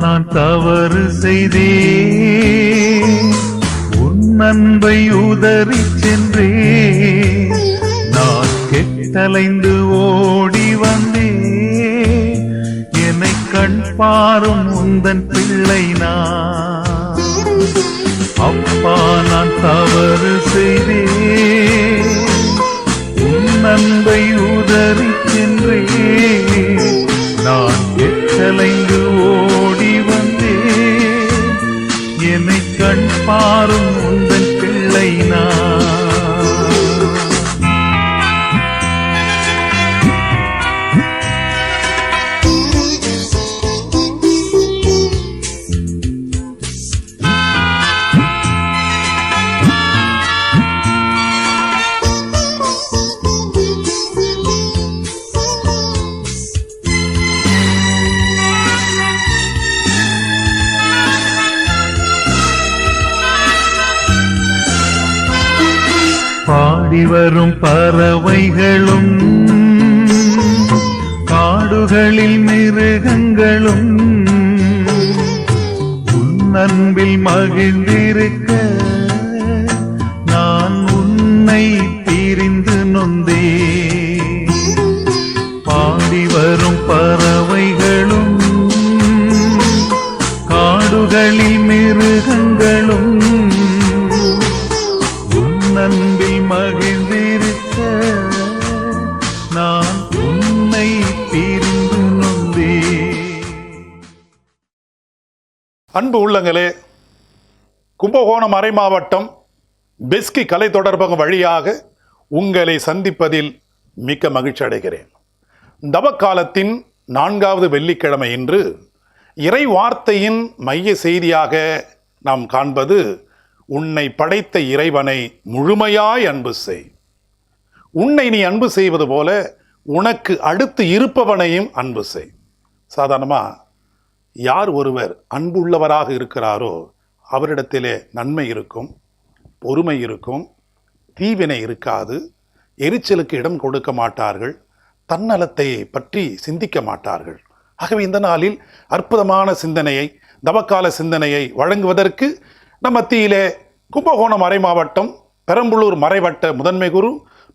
நான் தவறு செய்தே உன் அன்பை உதறி சென்றே நான் கெட்டலைந்து ஓடி வந்தே என்னை கண் பாரும் உந்தன் பிள்ளை நான். அப்பா நான் தவறு செய்தே உன் அன்பை உதறி சென்றே நான் கெட்டலைந்து பாரும் உந்தன் பிள்ளை நான். பாடி வரும் பறவைகளும் காடுகளில் மிருகங்களும் உன் அன்பில் மகிழ்ந்திருக்க அன்பு உள்ளங்களே கும்பகோணம் மறை மாவட்டம் பெஸ்கி கலை தொடர்பகம் வழியாக உங்களை சந்திப்பதில் மிக்க மகிழ்ச்சி அடைகிறேன். தவக்காலத்தின் நான்காவது வெள்ளிக்கிழமை இன்று இறை வார்த்தையின் மைய செய்தியாக நாம் காண்பது உன்னை படைத்த இறைவனை முழுமையாய் அன்பு செய். உன்னை நீ அன்பு செய்வது போல உனக்கு அடுத்து இருப்பவனையும் அன்பு செய். சாதாரணமாக யார் ஒருவர் அன்புள்ளவராக இருக்கிறாரோ அவரிடத்திலே நன்மை இருக்கும் பொறுமை இருக்கும் தீவினை இருக்காது எரிச்சலுக்கு இடம் கொடுக்க மாட்டார்கள் தன்னலத்தை பற்றி சிந்திக்க மாட்டார்கள். ஆகவே இந்த நாளில் அற்புதமான சிந்தனையை தவக்கால சிந்தனையை வழங்குவதற்கு நம் மத்தியிலே கும்பகோணம் மறை மாவட்டம் பெரம்பலூர் மறைவட்ட முதன்மை குரு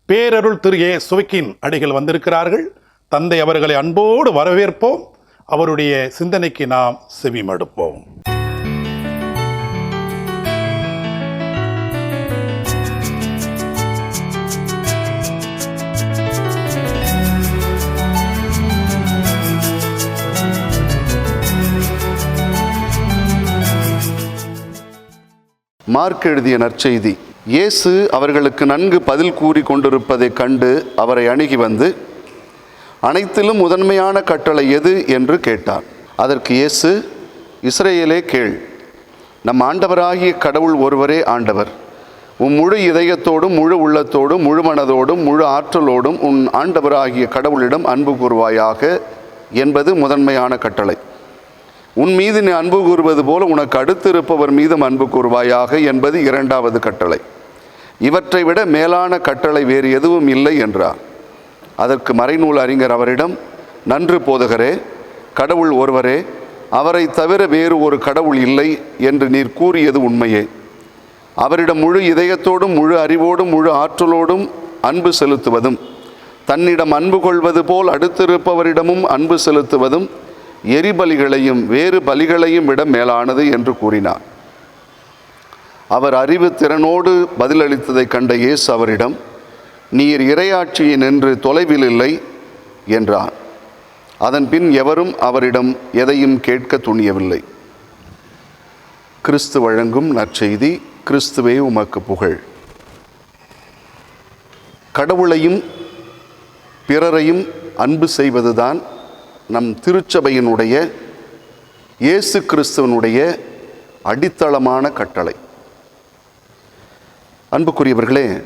பேரருள் திரு ஏ சுவைக்கின் அடிகள் வந்திருக்கிறார்கள். தந்தை அவர்களை அன்போடு வரவேற்போம். அவருடைய சிந்தனைக்கு நாம் செவிமடுப்போம். மார்க் எழுதிய நற்செய்தி இயேசு அவர்களுக்கு நன்கு பதில் கூறி கொண்டிருப்பதைக் கண்டு அவரை அணுகி வந்து அனைத்திலும் முதன்மையான கட்டளை எது என்று கேட்டார். அதற்கு இயேசு இஸ்ரேலே கேள். நம் ஆண்டவராகிய கடவுள் ஒருவரே ஆண்டவர். உன் முழு இதயத்தோடும் முழு உள்ளத்தோடும் முழு மனதோடும் முழு ஆற்றலோடும் உன் ஆண்டவராகிய கடவுளிடம் அன்பு கூறுவாயாக என்பது முதன்மையான கட்டளை. உன் மீது நீ அன்பு கூறுவது போல உனக்கு அடுத்திருப்பவர் மீதும் அன்பு கூறுவாயாக என்பது இரண்டாவது கட்டளை. இவற்றை விட மேலான கட்டளை வேறு எதுவும் இல்லை என்றார். அதற்கு மறைநூல் அறிஞர் அவரிடம் நன்று போதகரே கடவுள் ஒருவரே அவரை தவிர வேறு ஒரு கடவுள் இல்லை என்று நீர் கூறியது உண்மையே. அவரிடம் முழு இதயத்தோடும் முழு அறிவோடும் முழு ஆற்றலோடும் அன்பு செலுத்துவதும் தன்னிடம் அன்பு கொள்வது போல் அடுத்திருப்பவரிடமும் அன்பு செலுத்துவதும் எரிபலிகளையும் வேறு பலிகளையும் விட மேலானது என்று கூறினார். அவர் அறிவு திறனோடு பதிலளித்ததைக் கண்ட இயேசு அவரிடம் நீர் இரையாட்சியை நின்று தொலைவில் இல்லை என்றார் அதன் பின் எவரும் அவரிடம் எதையும் கேட்க துணியவில்லை. கிறிஸ்து வழங்கும் நற்செய்தி கிறிஸ்துவே உமக்கு புகழ். கடவுளையும் பிறரையும் அன்பு செய்வதுதான் நம் திருச்சபையினுடைய இயேசு கிறிஸ்துவனுடைய அடித்தளமான கட்டளை. அன்புக்குரியவர்களே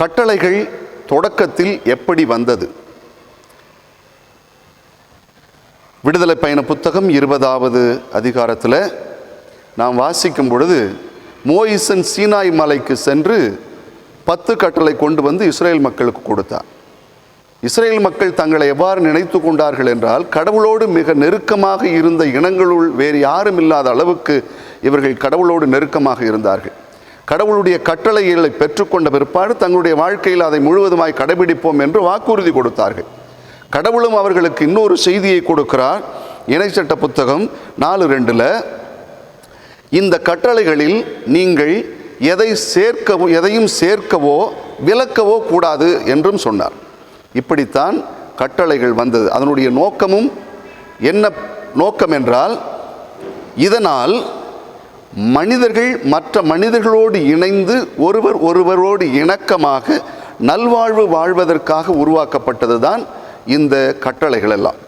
கட்டளைகள் தொடக்கத்தில் எப்படி வந்தது? விடுதலை பயண புத்தகம் இருபதாவது அதிகாரத்தில் நாம் வாசிக்கும் பொழுது மோயிசன் சீனாய் மலைக்கு சென்று பத்து கட்டளை கொண்டு வந்து இஸ்ரேல் மக்களுக்கு கொடுத்தார். இஸ்ரேல் மக்கள் தங்களை எவ்வாறு நினைத்து கொண்டார்கள் என்றால் கடவுளோடு மிக நெருக்கமாக இருந்த இனங்களுள் வேறு யாரும் இல்லாத அளவுக்கு இவர்கள் கடவுளோடு நெருக்கமாக இருந்தார்கள். கடவுளுடைய கட்டளைகளை பெற்றுக்கொண்ட பிற்பாடு தங்களுடைய வாழ்க்கையில் அதை முழுவதுமாய் கடைபிடிப்போம் என்று வாக்குறுதி கொடுத்தார்கள். கடவுளும் அவர்களுக்கு இன்னொரு செய்தியை கொடுக்கிறார். இணைச்சட்ட புத்தகம் நாலு ரெண்டில் இந்த கட்டளைகளில் நீங்கள் எதை சேர்க்கவோ எதையும் சேர்க்கவோ விலக்கவோ கூடாது என்றும் சொன்னார். இப்படித்தான் கட்டளைகள் வந்தது. அதனுடைய நோக்கமும் என்ன நோக்கம் என்றால் இதனால் மனிதர்கள் மற்ற மனிதர்களோடு இணைந்து ஒருவர் ஒருவரோடு இணக்கமாக நல்வாழ்வு வாழ்வதற்காக உருவாக்கப்பட்டது தான் இந்த கட்டளைகள் எல்லாம்.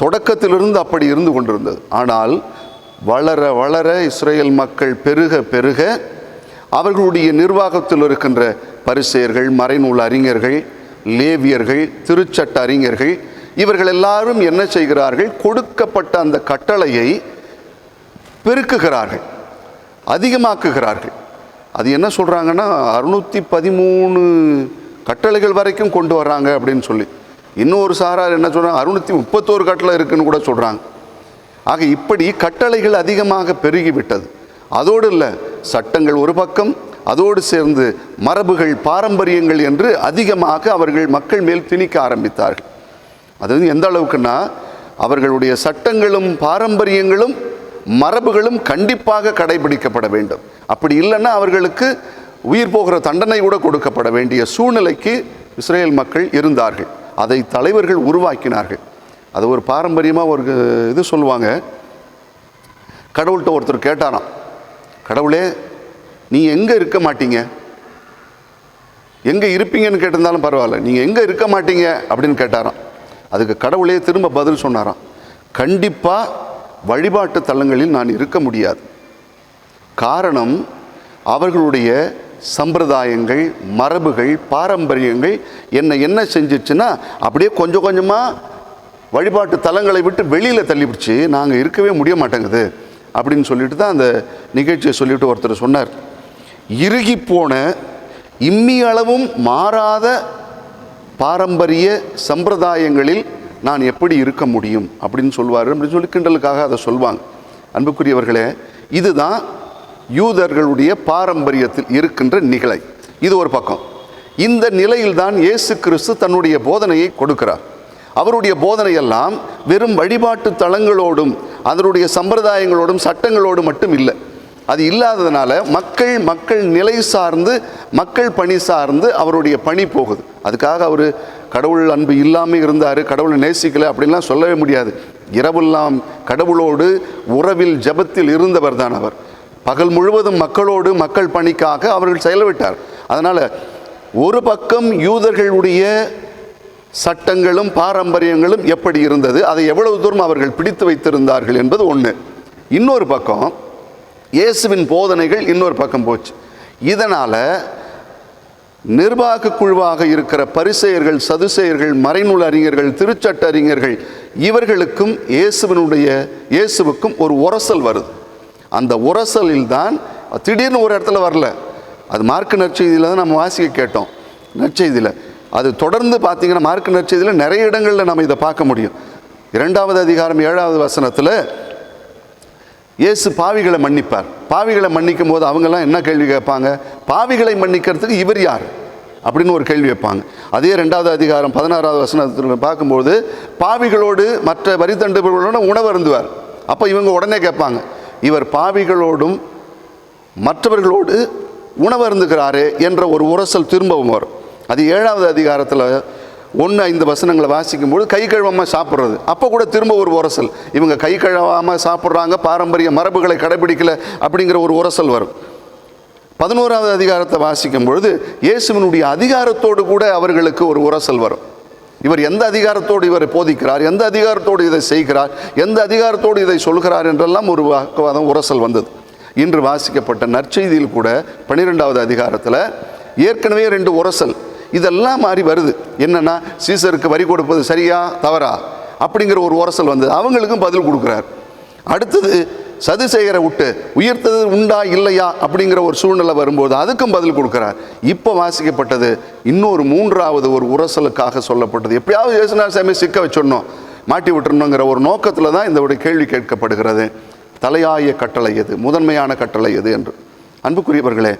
தொடக்கத்திலிருந்து அப்படி இருந்து கொண்டிருந்தது. ஆனால் வளர வளர இஸ்ரேல் மக்கள் பெருக பெருக அவர்களுடைய நிர்வாகத்தில் இருக்கின்ற பரிசெயர்கள் மறைநூல் அறிஞர்கள் லேவியர்கள் திருச்சட்ட அறிஞர்கள் இவர்கள் எல்லாரும் என்ன செய்கிறார்கள்? கொடுக்கப்பட்ட அந்த கட்டளையை பெருக்குகிறார்கள். அதிகமாக்குகிறார்கள். அது என்ன சொல்கிறாங்கன்னா அறுநூற்றி பதிமூணு கட்டளைகள் வரைக்கும் கொண்டு வர்றாங்க அப்படின்னு சொல்லி. இன்னொரு சாரார் என்ன சொல்கிறாங்க அறுநூற்றி முப்பத்தோரு கட்டளை இருக்குன்னு கூட சொல்கிறாங்க ஆக இப்படி கட்டளைகள் அதிகமாக பெருகிவிட்டது. அதோடு இல்லை சட்டங்கள் ஒரு பக்கம் அதோடு சேர்ந்து மரபுகள் பாரம்பரியங்கள் என்று அதிகமாக அவர்கள் மக்கள் மேல் திணிக்க ஆரம்பித்தார்கள். அது வந்து எந்த அளவுக்குன்னா அவர்களுடைய சட்டங்களும் பாரம்பரியங்களும் மரபுகளும் கண்டிப்பாக கடைபிடிக்கப்பட வேண்டும். அப்படி இல்லைன்னா அவர்களுக்கு உயிர் போகிற தண்டனை கூட கொடுக்கப்பட வேண்டிய சூழ்நிலைக்கு இஸ்ரேல் மக்கள் இருந்தார்கள். அதை தலைவர்கள் உருவாக்கினார்கள். அது ஒரு பாரம்பரியமாக ஒரு இது சொல்லுவாங்க. கடவுள்கிட்ட ஒருத்தர் கேட்டாராம் கடவுளே நீ எங்கே இருக்க மாட்டீங்க? எங்கே இருப்பீங்கன்னு கேட்டிருந்தாலும் பரவாயில்ல. நீங்கள் எங்கே இருக்க மாட்டீங்க? அப்படின்னு கேட்டாராம். அதுக்கு கடவுளே திரும்ப பதில் சொன்னாராம். கண்டிப்பாக வழிபாட்டு தலங்களில் நான் இருக்க முடியாது. காரணம் அவர்களுடைய சம்பிரதாயங்கள் மரபுகள் பாரம்பரியங்கள் என்னை என்ன செஞ்சிச்சுன்னா அப்படியே கொஞ்சம் கொஞ்சமாக வழிபாட்டு தலங்களை விட்டு வெளியில் தள்ளிப்பிடிச்சு நாங்கள் இருக்கவே முடிய மாட்டேங்குது அப்படின்னு சொல்லிட்டு தான் அந்த நிகழ்ச்சியை சொல்லிவிட்டு ஒருத்தர் சொன்னார். இறுகி போன இம்மி அளவும் மாறாத பாரம்பரிய சம்பிரதாயங்களில் நான் எப்படி இருக்க முடியும் அப்படின்னு சொல்வார் அப்படின்னு சொல்லி கிண்டலுக்காக அதை சொல்வாங்க அன்புக்குரியவர்களே இதுதான் யூதர்களுடைய பாரம்பரியத்தில் இருக்கின்ற நிகழை. இது ஒரு பக்கம். இந்த நிலையில்தான் இயேசு கிறிஸ்து தன்னுடைய போதனையை கொடுக்கிறார். அவருடைய போதனையெல்லாம் வெறும் வழிபாட்டு தலங்களோடும் அதனுடைய சம்பிரதாயங்களோடும் சட்டங்களோடும் மட்டும் இல்லை. அது இல்லாததுனால மக்கள் மக்கள் நிலை சார்ந்து மக்கள் பணி சார்ந்து அவருடைய பணி போகுது. அதுக்காக அவர் கடவுள் அன்பு இல்லாமல் இருந்தார் கடவுளை நேசிக்கலை அப்படின்லாம் சொல்லவே முடியாது. இரவெல்லாம் கடவுளோடு உறவில் ஜபத்தில் இருந்தவர் தான் அவர். பகல் முழுவதும் மக்களோடு மக்கள் பணிக்காக அவர்கள் செயல்விட்டார் அதனால் ஒரு பக்கம் யூதர்களுடைய சட்டங்களும் பாரம்பரியங்களும் எப்படி இருந்தது அதை எவ்வளவு தூரம் அவர்கள் பிடித்து வைத்திருந்தார்கள் என்பது ஒன்று இன்னொரு பக்கம் இயேசுவின் போதனைகள் இன்னொரு பக்கம் போச்சு. இதனால் நிர்வாக குழுவாக இருக்கிற பரிசெயர்கள் சதுசெயர்கள் மறைநூல் அறிஞர்கள் திருச்சட்ட அறிஞர்கள் இவர்களுக்கும் இயேசுவினுடைய இயேசுவுக்கும் ஒரு உரசல் வருது. அந்த உரசலில் தான் திடீர்னு ஒரு இடத்துல வரல. அது மார்க்கு நற்செய்தியில் தான் நம்ம வாசிக்க கேட்டோம். நற்செய்தியில். அது தொடர்ந்து பார்த்தீங்கன்னா மார்க் நற்செய்தியில் நிறைய இடங்களில் நம்ம இதை பார்க்க முடியும். இரண்டாவது அதிகாரம் ஏழாவது வசனத்தில் இயேசு பாவிகளை மன்னிப்பார். பாவிகளை மன்னிக்கும் போது அவங்கெல்லாம் என்ன கேள்வி கேட்பாங்க? பாவிகளை மன்னிக்கிறதுக்கு இவர் யார்? அப்படின்னு ஒரு கேள்வி வைப்பாங்க. அதே ரெண்டாவது அதிகாரம் பதினாறாவது வசனத்தில் பார்க்கும்போது பாவிகளோடு மற்ற வரித்தண்டுகளோட உணவு அருந்துவார். அப்போ இவங்க உடனே கேட்பாங்க இவர் பாவிகளோடும் மற்றவர்களோடு உணவு அருந்துகிறாரே என்ற ஒரு உரசல் திரும்பவும் வரும். அது ஏழாவது அதிகாரத்தில் ஒன்று ஐந்து வசனங்களை வாசிக்கும்போது கை கழுவாமல் சாப்பிட்றது. அப்போ கூட திரும்ப ஒரு உரசல் இவங்க கை கழுவாமல் சாப்பிட்றாங்க பாரம்பரிய மரபுகளை கடைபிடிக்கல அப்படிங்கிற ஒரு உரசல் வரும். பதினோராவது அதிகாரத்தை வாசிக்கும் பொழுது இயேசுவினுடைய அதிகாரத்தோடு கூட அவர்களுக்கு ஒரு உரசல் வரும். இவர் எந்த அதிகாரத்தோடு இவர் போதிக்கிறார்? எந்த அதிகாரத்தோடு இதை செய்கிறார்? எந்த அதிகாரத்தோடு இதை சொல்கிறார்? என்றெல்லாம் ஒரு வாக்குவாதம் உரசல் வந்தது. இன்று வாசிக்கப்பட்ட நற்செய்தியில் கூட பன்னிரெண்டாவது அதிகாரத்தில் ஏற்கனவே ரெண்டு உரசல். இதெல்லாம் மாறி வருது. என்னன்னா சீசருக்கு வரி கொடுப்பது சரியா தவறா? அப்படிங்கிற ஒரு உரசல் வந்தது. அவங்களுக்கும் பதில் கொடுக்குறார். அடுத்தது சதுசேகரை விட்டு உயிர்த்தது உண்டா இல்லையா அப்படிங்கிற ஒரு சூழ்நிலை வரும்போது அதுக்கும் பதில் கொடுக்குறார். இப்போ வாசிக்கப்பட்டது இன்னொரு மூன்றாவது ஒரு உரசலுக்காக சொல்லப்பட்டது. எப்படியாவது யோசனா சாமி சிக்க வச்சிடணும் மாட்டி விட்டுறணுங்கிற ஒரு நோக்கத்தில் தான் இந்த ஒரு கேள்வி கேட்கப்படுகிறது. தலையாய கட்டளை எது? முதன்மையான கட்டளை எது என்று. அன்புக்குரியவர்களே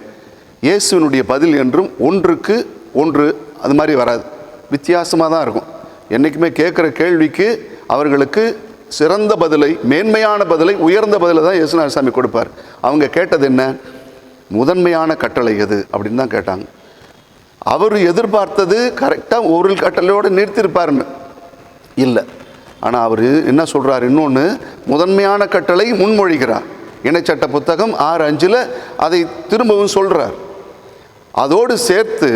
இயேசுவினுடைய பதில் என்றும் ஒன்றுக்கு ஒன்று அது மாதிரி வராது. வித்தியாசமாக தான் இருக்கும். என்றைக்குமே கேட்குற கேள்விக்கு அவர்களுக்கு சிறந்த பதிலை மேன்மையான பதிலை உயர்ந்த பதிலை தான் இயேசுநாத சாமி கொடுப்பார். அவங்க கேட்டது என்ன? முதன்மையான கட்டளை எது? அப்படின்னு தான் கேட்டாங்க. அவர் எதிர்பார்த்தது கரெக்டாக ஒரு கட்டளையோடு நிறுத்தியிருப்பாருன்னு. இல்லை. ஆனால் அவர் என்ன சொல்கிறார் இன்னொன்று முதன்மையான கட்டளை முன்மொழிகிறார். இணைச்சட்ட புத்தகம் ஆறு அஞ்சில் அதை திரும்பவும் சொல்கிறார் அதோடு சேர்த்து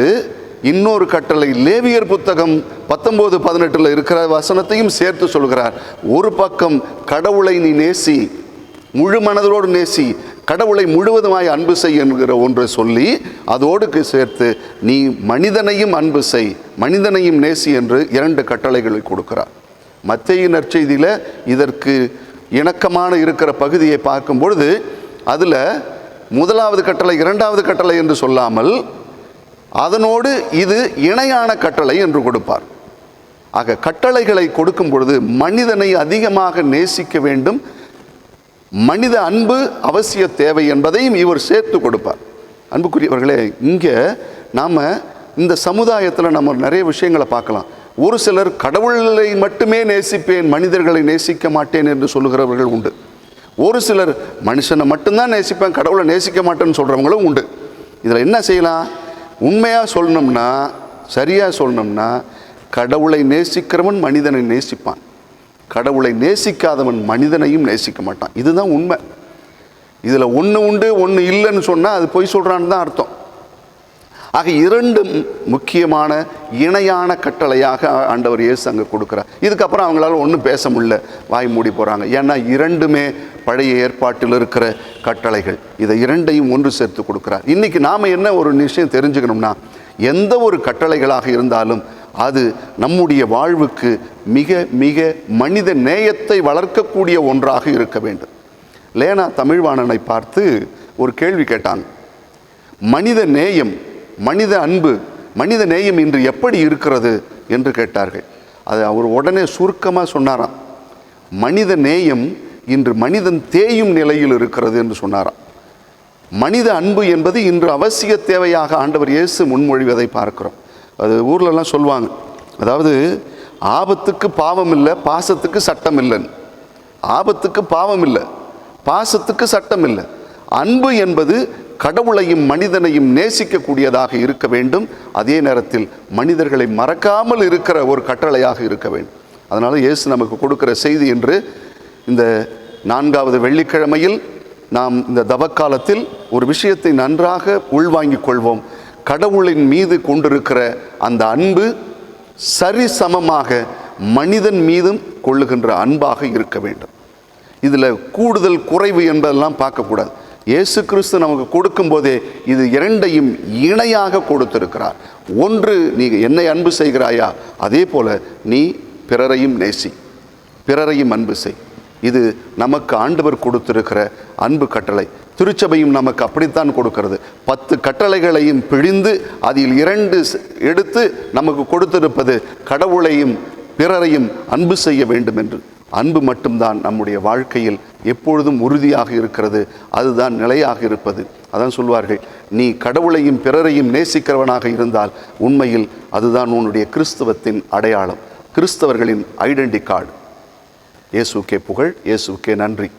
இன்னொரு கட்டளை லேவியர் புத்தகம் பத்தொம்போது பதினெட்டில் இருக்கிற வசனத்தையும் சேர்த்து சொல்கிறார். ஒரு பக்கம் கடவுளை நீ நேசி முழு மனதோடு நேசி கடவுளை முழுவதுமாய் அன்பு செய் என்கிற ஒன்றை சொல்லி அதோடு சேர்த்து நீ மனிதனையும் அன்பு செய் மனிதனையும் நேசி என்று இரண்டு கட்டளைகளை கொடுக்கிறார். மத்திய நற்செய்தியில் இதற்கு இணக்கமான இருக்கிற பகுதியை பார்க்கும் பொழுது அதில் முதலாவது கட்டளை இரண்டாவது கட்டளை என்று சொல்லாமல் அதனோடு இது இணையான கட்டளை என்று கொடுப்பார். ஆக கட்டளைகளை கொடுக்கும் பொழுது மனிதனை அதிகமாக நேசிக்க வேண்டும். மனித அன்பு அவசிய தேவை என்பதையும் இவர் சேர்த்து கொடுப்பார். அன்புக்குரியவர்களே இங்கே நாம் இந்த சமுதாயத்தில் நம்ம நிறைய விஷயங்களை பார்க்கலாம். ஒரு சிலர் கடவுளை மட்டுமே நேசிப்பேன் மனிதர்களை நேசிக்க மாட்டேன் என்று சொல்லுகிறவர்கள் உண்டு. ஒரு சிலர் மனுஷனை மட்டும்தான் நேசிப்பேன் கடவுளை நேசிக்க மாட்டேன்னு சொல்கிறவங்களும் உண்டு. இதில் என்ன செய்யலாம்? உண்மையாக சொல்லணும்னா சரியாக சொல்லணும்னா கடவுளை நேசிக்கிறவன் மனிதனை நேசிப்பான். கடவுளை நேசிக்காதவன் மனிதனையும் நேசிக்க மாட்டான். இதுதான் உண்மை. இதில் ஒன்று உண்டு ஒன்று இல்லைன்னு சொன்னால் அது பொய் சொல்கிறான்னு தான் அர்த்தம். ஆக இரண்டும் முக்கியமான இணையான கட்டளையாக ஆண்டவர் இயேசு அங்கே கொடுக்குறார். இதுக்கப்புறம் அவங்களால ஒன்றும் பேச முடியல. வாய் மூடி போகிறாங்க ஏன்னா இரண்டுமே பழைய ஏற்பாட்டில் இருக்கிற கட்டளைகள். இதை இரண்டையும் ஒன்று சேர்த்து கொடுக்குறார். இன்றைக்கி நாம் என்ன ஒரு விஷயம் தெரிஞ்சுக்கணும்னா எந்த ஒரு கட்டளைகளாக இருந்தாலும் அது நம்முடைய வாழ்வுக்கு மிக மிக மனித நேயத்தை வளர்க்கக்கூடிய ஒன்றாக இருக்க வேண்டும். லேனா தமிழ்வாணனை பார்த்து ஒரு கேள்வி கேட்டாங்க மனித நேயம் மனித அன்பு மனித நேயம் இன்று எப்படி இருக்கிறது என்று கேட்டார்கள். அது அவர் உடனே சுருக்கமாக சொன்னாராம். மனித நேயம் இன்று மனிதன் தேயும் நிலையில் இருக்கிறது என்று சொன்னாராம். மனித அன்பு என்பது இன்று அவசிய தேவையாக ஆண்டவர் இயேசு முன்மொழிவதை பார்க்கிறோம். அது ஊர்லெல்லாம் சொல்லுவாங்க. அதாவது ஆபத்துக்கு பாவம் இல்லை பாசத்துக்கு சட்டம் இல்லைன்னு ஆபத்துக்கு பாவம் இல்லை பாசத்துக்கு சட்டம் இல்லை அன்பு என்பது கடவுளையும் மனிதனையும் நேசிக்கக்கூடியதாக இருக்க வேண்டும். அதே நேரத்தில் மனிதர்களை மறக்காமல் இருக்கிற ஒரு கட்டளையாக இருக்க வேண்டும். அதனால் இயேசு நமக்கு கொடுக்கிற செய்தி என்று இந்த நான்காவது வெள்ளிக்கிழமையில் நாம் இந்த தவக்காலத்தில் ஒரு விஷயத்தை நன்றாக உள்வாங்கிக் கொள்வோம். கடவுளின் மீது கொண்டிருக்கிற அந்த அன்பு சரிசமமாக மனிதன் மீதும் கொள்ளுகின்ற அன்பாக இருக்க வேண்டும். இதில் கூடுதல் குறைவு என்பதெல்லாம் பார்க்கக்கூடாது. இயேசு கிறிஸ்து நமக்கு கொடுக்கும்போதே இது இரண்டையும் இணையாக கொடுத்திருக்கிறார். ஒன்று நீ என்னை அன்பு செய்கிறாயா? அதே போல நீ பிறரையும் நேசி. பிறரையும் அன்பு செய். இது நமக்கு ஆண்டவர் கொடுத்திருக்கிற அன்பு கட்டளை. திருச்சபையும் நமக்கு அப்படித்தான் கொடுக்கிறது. பத்து கட்டளைகளையும் பிழிந்து அதில் இரண்டு எடுத்து நமக்கு கொடுத்திருப்பது கடவுளையும் பிறரையும் அன்பு செய்ய வேண்டும் என்று. அன்பு மட்டும்தான் நம்முடைய வாழ்க்கையில் எப்பொழுதும் உறுதியாக இருக்கிறது அதுதான் நிலையாக இருப்பது. அதான் சொல்வார்கள் நீ கடவுளையும் பிறரையும் நேசிக்கிறவனாக இருந்தால் உண்மையில் அதுதான் உன்னுடைய கிறிஸ்தவத்தின் அடையாளம் கிறிஸ்தவர்களின் ஐடென்டி கார்டு. இயேசுக்கே புகழ் இயேசுக்கே நன்றி.